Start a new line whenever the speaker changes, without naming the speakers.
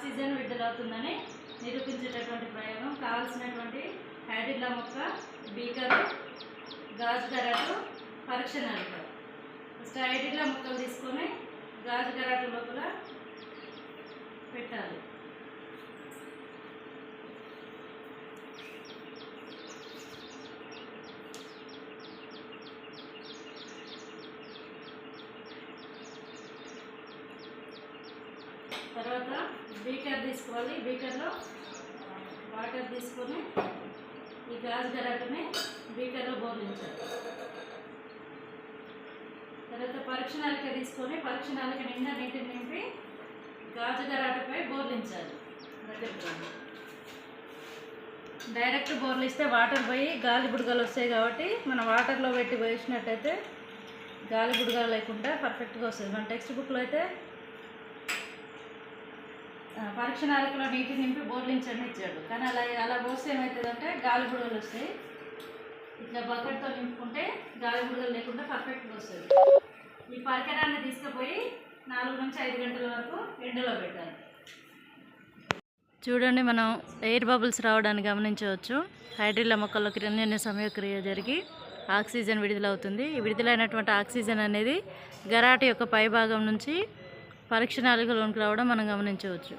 Oxygen విడుదలవుతుందని నిరూపించేటటువంటి ప్రయోగం. కావాల్సినటువంటి hydrilla మొక్క బీకరు గాజు గరాటు పరీక్ష నలిక ఫస్ట్ హైడ్రిల్లా మొక్కలు తీసుకొని గాజు గరాటు లోపల పెట్టాలి. తర్వాత బీటర్ తీసుకోవాలి. బీటర్లో వాటర్ తీసుకొని ఈ గాజు గరాటని బీటర్లో బోధించాలి. తర్వాత పరీక్ష నాలిక తీసుకొని పరీక్ష నాలిక నిండా నీటిని నింపి గాజు గరాటపై బోర్లించాలి డైరెక్ట్ బోర్లు ఇస్తే వాటర్ పోయి గాలి బుడగలు వస్తాయి కాబట్టి మనం వాటర్లో పెట్టి వేసినట్టయితే గాలి బుడగలు లేకుండా పర్ఫెక్ట్గా వస్తుంది. మన టెక్స్ట్ బుక్లో అయితే పరీక్ష నాలుకలో నీటి నింపి బోర్లించండి ఇచ్చాడు కానీ అలా అలా పోస్తే ఏమవుతుందంటే గాలి బుడగలు వస్తాయి. ఇట్లా బకెట్తో నింపుకుంటే గాలి బుడగలు లేకుండా పర్ఫెక్ట్గా వస్తుంది ఈ పరికరాన్ని తీసుకుపోయి నాలుగు నుంచి ఐదు గంటల వరకు ఎండలో పెట్టాలి. చూడండి మనం ఎయిర్ బబుల్స్ రావడాన్ని గమనించవచ్చు. హైడ్రిల్ల మొక్కల్లో రెండెన్న సమయక్రియ జరిగి ఆక్సిజన్ విడుదలవుతుంది. ఈ విడుదలైనటువంటి ఆక్సిజన్ అనేది గరాటి యొక్క పైభాగం నుంచి పరీక్ష నాలుగులోనికి రావడం మనం గమనించవచ్చు.